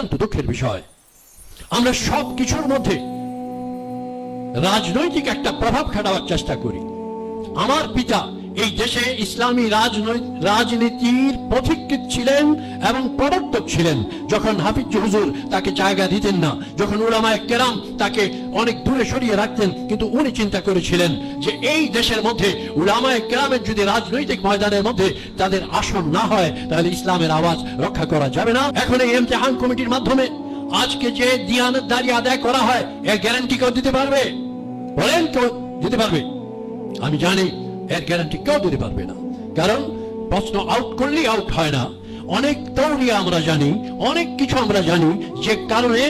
অত্যন্ত দুঃখের বিষয়। আমরা সব কিছুর মধ্যে রাজনৈতিক একটা প্রভাব খাটাবার চেষ্টা করি। আমার পিতা এই দেশে ইসলামী রাজনীতির পথিকৃত ছিলেন এবং প্রবর্তক ছিলেন। যখন হাফিজ হুজুর তাকে জায়গা দিতেন না, যখন উলামায়ে কেরাম তাকে অনেক দূরে সরিয়ে রাখতেন, কিন্তু উনি চিন্তা করেছিলেন যে এই দেশের মধ্যে উলামায়ে কেরামের যদি রাজনৈতিক ময়দানের মধ্যে তাদের আসন না হয়, তাহলে ইসলামের আওয়াজ রক্ষা করা যাবে না। এখন এই ইমতেহান কমিটির মাধ্যমে আজকে যে দিয়ানত দাঁড়িয়ে আদায় করা হয়, এর গ্যারান্টি কেউ দিতে পারবে? বলেন কেউ দিতে পারবে? আমি জানি এর গ্যারান্টি কেউ দিতে পারবে না। কারণ প্রশ্ন আউট করলেই আউট হয় না। অনেক তৌরিয়া আমরা জানি, অনেক কিছু আমরা জানি যে কারণে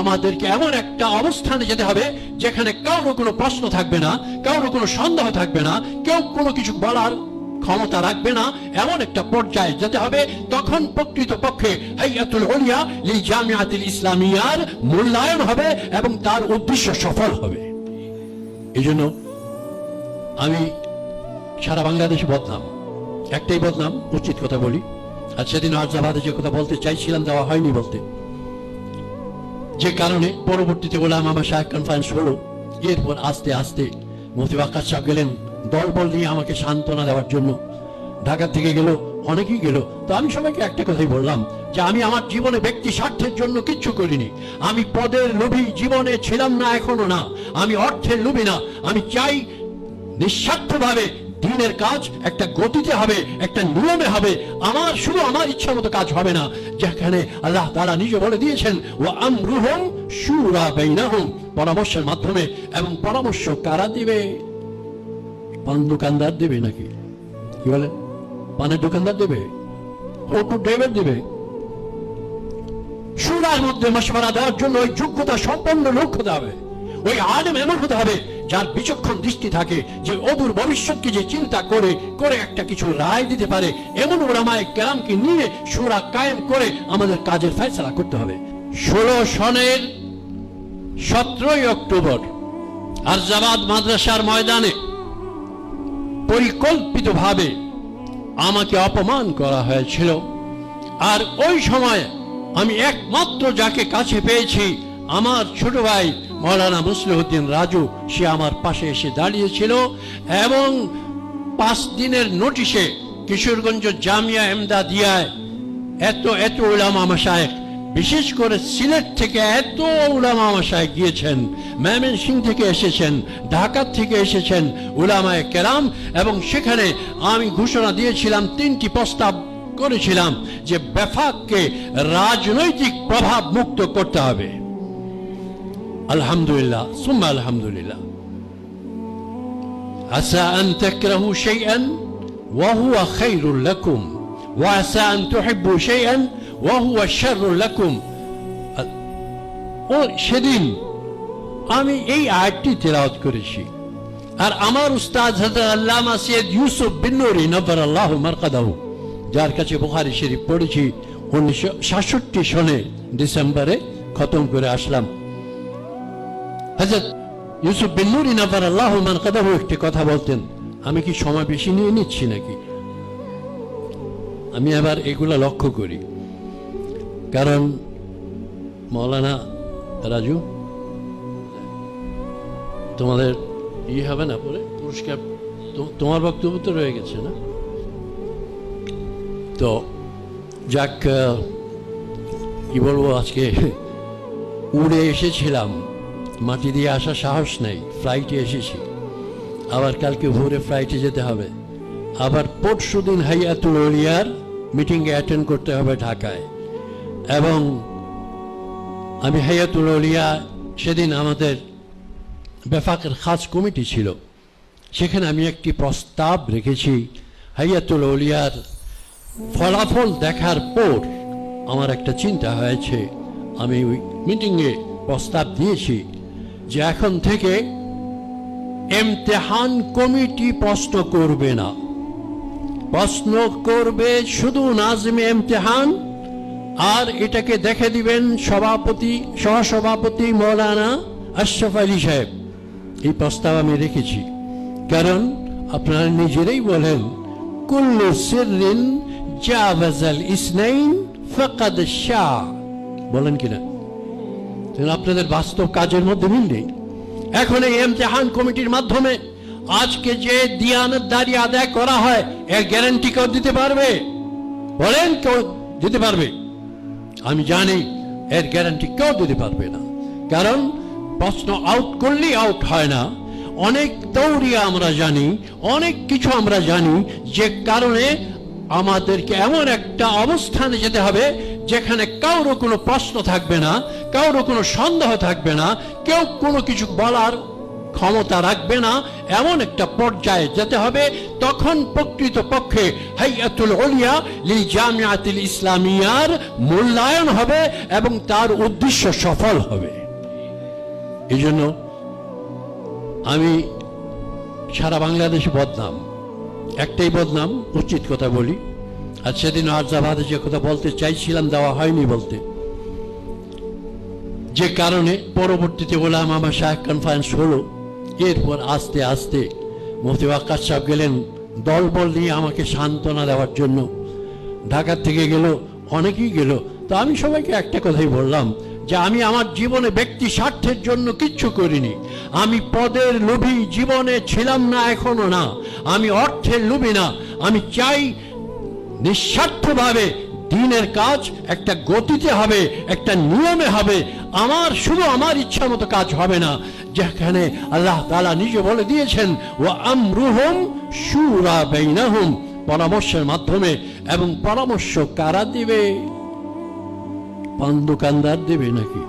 আমাদেরকে এমন একটা অবস্থানে যেতে হবে যেখানে কারোর কোনো প্রশ্ন থাকবে না, কারোর কোনো সন্দেহ থাকবে না, কেউ কোনো কিছু বলার ক্ষমতা রাখবে না। এমন একটা পর্যায়ে যেতে হবে, তখন প্রকৃত পক্ষে হাইয়াতুল উলিয়া লিল জামিয়াতুল ইসলামিয়ার মূল্যায়ন হবে এবং তার উদ্দেশ্য সফল হবে। এই জন্য আমি সারা বাংলাদেশ বদনাম। একটাই বদনাম, উচিত কথা বলি। আর সেদিন আজাবাদে যে কথা বলতে চাইছিলাম, দেওয়া হয়নি বলতে। যে কারণে পরবর্তীতে বললাম, আমার শাহ কনফারেন্স হলো এরপর আস্তে আস্তে মতি আকাশ সাহেব গেলেন দল বল নিয়ে আমাকে সান্ত্বনা দেওয়ার জন্য। ঢাকা থেকে গেল, অনেকেই গেল। তো আমি সবাইকে একটা কথাই বললাম, যে আমি আমার জীবনে ব্যক্তি স্বার্থের জন্য কিচ্ছু করিনি। আমি পদের লোভী জীবনে ছিলাম না, এখনও না। আমি অর্থের লোভী না। আমি চাই নিঃস্বার্থভাবে দিনের কাজ একটা গতিতে হবে, একটা নিয়মে হবে। আমার শুধু আমার ইচ্ছা মতো কাজ হবে না, যেখানে আল্লাহ তারা নিজে বলে দিয়েছেন ও আমরুহম সুরা বেইনাহুম। পরামর্শের মাধ্যমে এবং পরামর্শ কারা দিবে? পান দোকানদার দেবে নাকি? কি বলে? পানের দোকানদার দেবে? অটো ড্রাইভার দেবে? সুরার মধ্যে মশওয়ারা দেওয়ার জন্য ওই যোগ্যতা সম্পন্ন লোক হতে হবে। ওই আলেম এমন হতে হবে যার বিচক্ষণ দৃষ্টি থাকে যে অদূর ভবিষ্যৎকে যে চিন্তা করে করে একটা কিছু রায় দিতে পারে, এমন ওরামায় কেরামকে নিয়ে সুরা কায়েম করে আমাদের কাজের ফয়সলা করতে হবে। ষোলো সনের সতেরোই অক্টোবর আরজাবাদ মাদ্রাসার ময়দানে পরিকল্পিতভাবে আমাকে অপমান করা হয়েছিল। আর ওই সময় আমি একমাত্র যাকে কাছে পেয়েছি, আমার ছোট ভাই মৌলানা মুসলিহদ্দিন রাজু, সে আমার পাশে এসে দাঁড়িয়েছিল এবং পাঁচ দিনের নোটিশে কিশোরগঞ্জ জামিয়া এমদাদিয়ায় এত এত উলামা মাসায় বিশেষ করে সিলেট থেকে এত উলামা মাসায় গিয়েছেন ম্যামেন সিং থেকে এসেছেন, ঢাকা থেকে এসেছেন উলামায় কেরাম এবং সেখানে আমি ঘোষণা দিয়েছিলাম, তিনটি প্রস্তাব করেছিলাম যে বেফাককে রাজনৈতিক প্রভাব মুক্ত করতে হবে। আলহামদুলিল্লাহ সুম্মা আলহামদুলিল্লাহ عسى أن تكرهوا شيئا وهو خير لكم وعسى أن تحبوا شيئا وهو شر لكم ও সেদিন আমি এই আয়াতটি তেলাওয়াত করেছি আর আমার উস্তাদ হযরত আল্লামা সৈয়দ ইউসুফ বিন নুরি নবর আল্লাহ মারকাদাহু যার কাছে বুখারী শরীফ পড়েছি উনিশশো সাতষট্টি সনে ডিসেম্বরে খতম করে আসলাম হযরত ইউসুফ বিন নবর আল্লাহ মারকাদাহু একটি কথা বলতেন, আমি কি সময় বেশি নিয়ে নিচ্ছি নাকি? আমি আবার এগুলা লক্ষ্য করি। কারণ মৌলানা রাজু, তোমাদের ই হবে না পরে? পুরস্কার তোমার বক্তব্য তো রয়ে গেছে না? তো, যাক কি বলব, আজকে উড়ে এসেছিলাম। মাটি দিয়ে আসার সাহস নেই। ফ্লাইটে এসেছি। আবার কালকে ভোরে ফ্লাইটে যেতে হবে। আবার পরশু দিন হাইয়াতুল ওলিয়ার মিটিংয়ে অ্যাটেন্ড করতে হবে ঢাকায়। এবং আমি হাইয়াতুল ওলিয়া সেদিন আমাদের বেফাকের খাস কমিটি ছিল। সেখানে আমি একটি প্রস্তাব রেখেছি। হাইয়াতুল ওলিয়ার ফলাফল দেখার পর আমার একটা চিন্তা হয়েছে। আমি ওই মিটিংয়ে প্রস্তাব দিয়েছি। যে এখন থেকে এমতেহান কমিটি প্রশ্ন করবে না। প্রশ্ন করবে শুধু নাজমে এমতেহান আর এটাকে দেখে দিবেন সভাপতি, সহসভাপতি মৌলানা আশরাফ আলী সাহেব। এই প্রস্তাব আমি রেখেছি। কারণ আপনারা নিজেরাই বলেন, কুল্লু সিররিন জাভাজাল ইসনাইন ফাকাদ শাহ। বলেন কিনা? আপনাদের বাস্তব কাজের মধ্যে মিল নেই। এখন এই এমতেহান কমিটির মাধ্যমে আজকে যে দিয়ানত দাঁড়ি আদায় করা হয়, এর গ্যারান্টি কেউ দিতে পারবে? বলেন কেউ দিতে পারবে। আমি জানি এর গ্যারান্টি কেউ দিতে পারবে না। কারণ প্রশ্ন আউট করলেই আউট হয় না। অনেক তৌরিয়া আমরা জানি, অনেক কিছু আমরা জানি যে কারণে আমাদেরকে এমন একটা অবস্থানে যেতে হবে যেখানে কারোর কোনো প্রশ্ন থাকবে না কারোর কোনো সন্দেহ থাকবে না, কেউ কোনো কিছু বলার ক্ষমতা রাখবে না, এমন একটা পর্যায়ে যেতে হবে, তখন প্রকৃত পক্ষে হাইয়াতুল ওলিয়া লিল জামিয়াতুল ইসলামিয়ার মূল্যায়ন হবে এবং তার উদ্দেশ্য সফল হবে। এই জন্য আমি সারা বাংলাদেশে বদনাম। একটাই বদনাম, উচিত কথা বলি। আর সেদিন আর্জাবাদে যে কথা বলতে চাইছিলাম, দেওয়া হয়নি বলতে। যে কারণে পরবর্তীতে বললাম আমার শাহ কনফারেন্স হলো। এরপর আস্তে আস্তে মুফতি আকাশ সাহেব গেলেন দলবল নিয়ে আমাকে সান্ত্বনা দেওয়ার জন্য। ঢাকার থেকে গেল, অনেকেই গেল। তো আমি সবাইকে একটা কথাই বললাম যে আমি আমার জীবনে ব্যক্তি স্বার্থের জন্য কিচ্ছু করিনি। আমি পদের লোভী জীবনে ছিলাম না, এখনও না। আমি অর্থের লোভী না। আমি চাই নিঃস্বার্থভাবে দিনের কাজ একটা গতিতে হবে, একটা নিয়মে হবে। আমার শুধু আমার ইচ্ছা মতো কাজ হবে না, যেখানে আল্লাহ তাআলা নিজে বলে দিয়েছেন ও আমরুহম সুরা বেইনাহুম পরামর্শের মাধ্যমে। এবং পরামর্শ কারা দিবে? পান দোকানদার দেবে নাকি?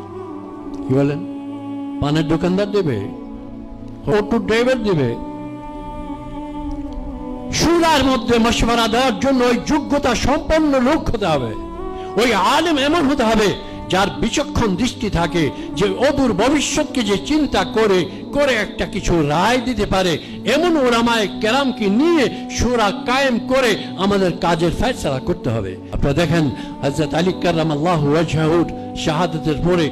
কি বলেন? পানের দোকানদার দেবে? অটো ড্রাইভার দেবে? সুরার মধ্যে মশওয়ারা দেওয়ার জন্য ওই যোগ্যতা সম্পন্ন লোক হতে হবে। ওই আলেম এমন হতে হবে যার বিচক্ষণ দৃষ্টি থাকে যে অদূর ভবিষ্যৎকে যে চিন্তা করে করে একটা কিছু রায় দিতে পারে। এমন ওরামায় কেরামকে নিয়ে সুরা কায়েম করে আমাদের কাজের ফয়সলা করতে হবে। আপনারা দেখেন হজরত আলী কারাম আল্লাহ ওয়াজহাউর শাহাদতের পরে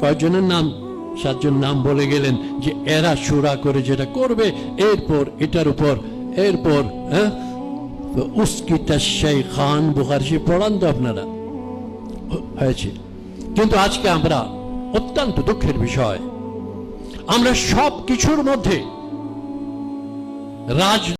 কয়জনের নাম, সাতজন নাম বলে গেলেন যে এরা সুরা করে যেটা করবে, এরপর এটার উপর এরপর হ্যাঁ? তো উস্কি তাশাই খান বুখারসি পড়ান তো আপনারা। হয়েছে। কিন্তু আজকে আমরা অত্যন্ত দুঃখের বিষয়। আমরা সব কিছুর মধ্যে রাজ